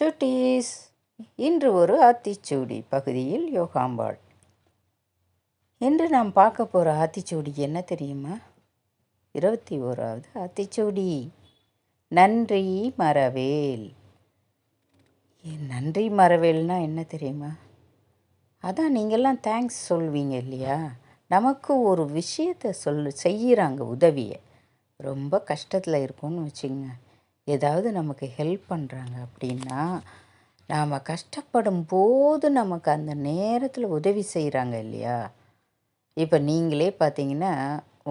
சுட்டீஸ் இன்று ஒரு ஆத்திச்சூடி பகுதியில் யோகாம்பாள். இன்று நாம் பார்க்க போகிற ஆத்திச்சூடி என்ன தெரியுமா? இருபத்தி ஓராவது ஆத்திச்சூடி. நன்றி மரவேல். ஏன் நன்றி மரவேல்னால் என்ன தெரியுமா? அதான் நீங்கள்லாம் தேங்க்ஸ் சொல்வீங்க இல்லையா? நமக்கு ஒரு விஷயத்தை சொல் செய்கிறாங்க உதவியை. ரொம்ப கஷ்டத்தில் இருக்கும்னு வச்சுங்க ஏதாவது நமக்கு ஹெல்ப் பண்ணுறாங்க அப்படின்னா நாம் கஷ்டப்படும் போது நமக்கு அந்த நேரத்தில் உதவி செய்கிறாங்க இல்லையா? இப்போ நீங்களே பார்த்தீங்கன்னா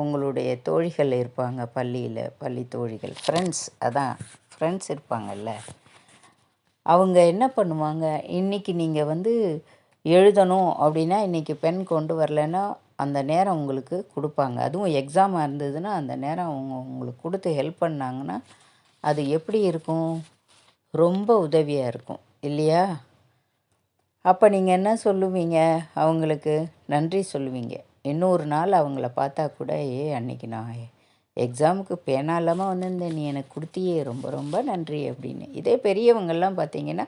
உங்களுடைய தோழிகள் இருப்பாங்க பள்ளியில் பள்ளி தோழிகள் ஃப்ரெண்ட்ஸ் அதான் ஃப்ரெண்ட்ஸ் இருப்பாங்கல்ல. அவங்க என்ன பண்ணுவாங்க? இன்றைக்கி நீங்கள் வந்து எழுதணும் அப்படின்னா இன்றைக்கி பென் கொண்டு வரலைன்னா அந்த நேரம் உங்களுக்கு கொடுப்பாங்க. அதுவும் எக்ஸாமாக இருந்ததுன்னா அந்த நேரம் அவங்க உங்களுக்கு கொடுத்து ஹெல்ப் பண்ணாங்கன்னா அது எப்படி இருக்கும்? ரொம்ப உதவியாக இருக்கும். இல்லையா? அப்போ நீங்கள் என்ன சொல்லுவீங்க? அவங்களுக்கு நன்றி சொல்லுவீங்க. இன்னொரு நாள் அவங்கள பார்த்தா கூட ஏ அன்னைக்கு நான் எக்ஸாமுக்கு பேனா இல்லாமல் வந்திருந்தேன். நீ எனக்கு கொடுத்தியே. ரொம்ப ரொம்ப நன்றி அப்படின்னு. இதே பெரியவங்கள்லாம் பார்த்தீங்கன்னா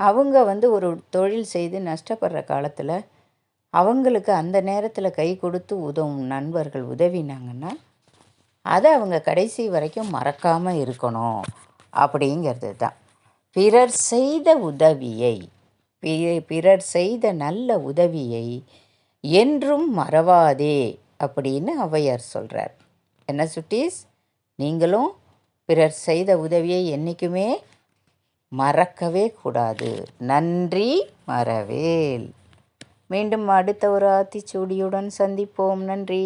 அவங்க வந்து ஒரு தொழில் செய்து நஷ்டப்படுற காலத்தில் அவங்களுக்கு அந்த நேரத்தில் கை கொடுத்து உதவும் நண்பர்கள் உதவினாங்கன்னா அதை அவங்க கடைசி வரைக்கும் மறக்காமல் இருக்கணும் அப்படிங்கிறது தான் பிறர் செய்த உதவியை பிறர் செய்த நல்ல உதவியை என்றும் மறவாதே அப்படின்னு ஔவையார் சொல்கிறார் என்ன சுட்டீஸ்? நீங்களும் பிறர் செய்த உதவியை என்றைக்குமே மறக்கவே கூடாது. நன்றி மறவேல். மீண்டும் அடுத்த ஒரு ஆத்திச்சூடியுடன் சந்திப்போம். நன்றி.